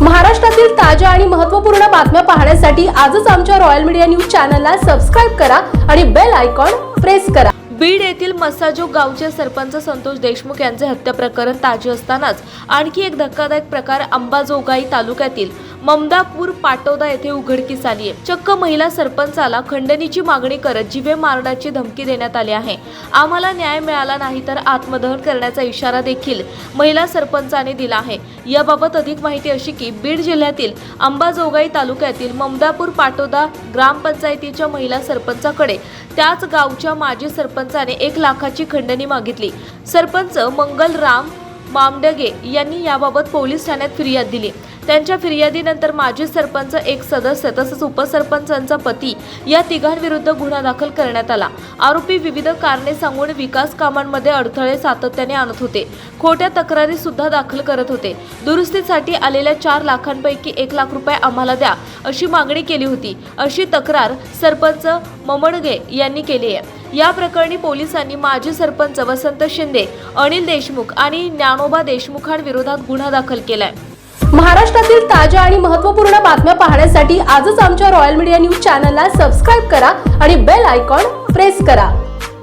महाराष्ट्रातील ताज्या आणि महत्त्वपूर्ण बातम्या पाहण्यासाठी आजच आमच्या रॉयल मीडिया न्यूज चॅनलला सबस्क्राईब करा आणि बेल आयकॉन प्रेस करा. बीड येथील मसाजो गावचे सरपंच संतोष देशमुख यांचे हत्या प्रकरण ताजे असतानाच आणखी एक धक्कादायक प्रकार अंबाजोगाई तालुक्यातील ममदापूर पाटोदा येथे उघडकीस आली आहे. चक्क महिला सरपंचाला खंडणीची मागणी करत जिवे मारण्याची धमकी देण्यात आली आहे. आम्हाला न्याय मिळाला नाही तर आत्मदहन करण्याचा इशारा देखील महिला सरपंचाने दिला आहे. याबाबत अधिक माहिती अशी की बीड जिल्ह्यातील अंबाजोगाई तालुक्यातील ममदापूर पाटोदा ग्रामपंचायतीच्या महिला सरपंचाकडे त्याच गावच्या माजी सरपंचाने एक लाखाची खंडणी मागितली. सरपंच मंगलराम मामडगे यांनी याबाबत पोलीस ठाण्यात फिर्याद दिली. त्यांच्या फिर्यादीनंतर माजी सरपंच एक सदस्य तसंच उपसरपंचांचा पती या तिघांविरुद्ध गुन्हा दाखल करण्यात आला. आरोपी विविध कारणे सांगून विकास कामांमध्ये अडथळे सातत्याने आणत होते. खोट्या तक्रारी सुद्धा दाखल करत होते. दुरुस्तीसाठी आलेल्या चार लाखांपैकी एक लाख रुपये आम्हाला द्या अशी मागणी केली होती. अशी तक्रार सरपंच ममणगे यांनी केली आहे. या प्रकरणी पोलिसांनी माजी सरपंच वसंत शिंदे अनिल देशमुख आणि ज्ञानोबा देशमुखांविरोधात गुन्हा दाखल केलाय. महाराष्ट्रातील ताज्या आणि महत्त्वपूर्ण बातम्या पाहण्यासाठी आजच आमच्या रॉयल मीडिया न्यूज चॅनलला सबस्क्राईब करा आणि बेल आयकॉन प्रेस करा.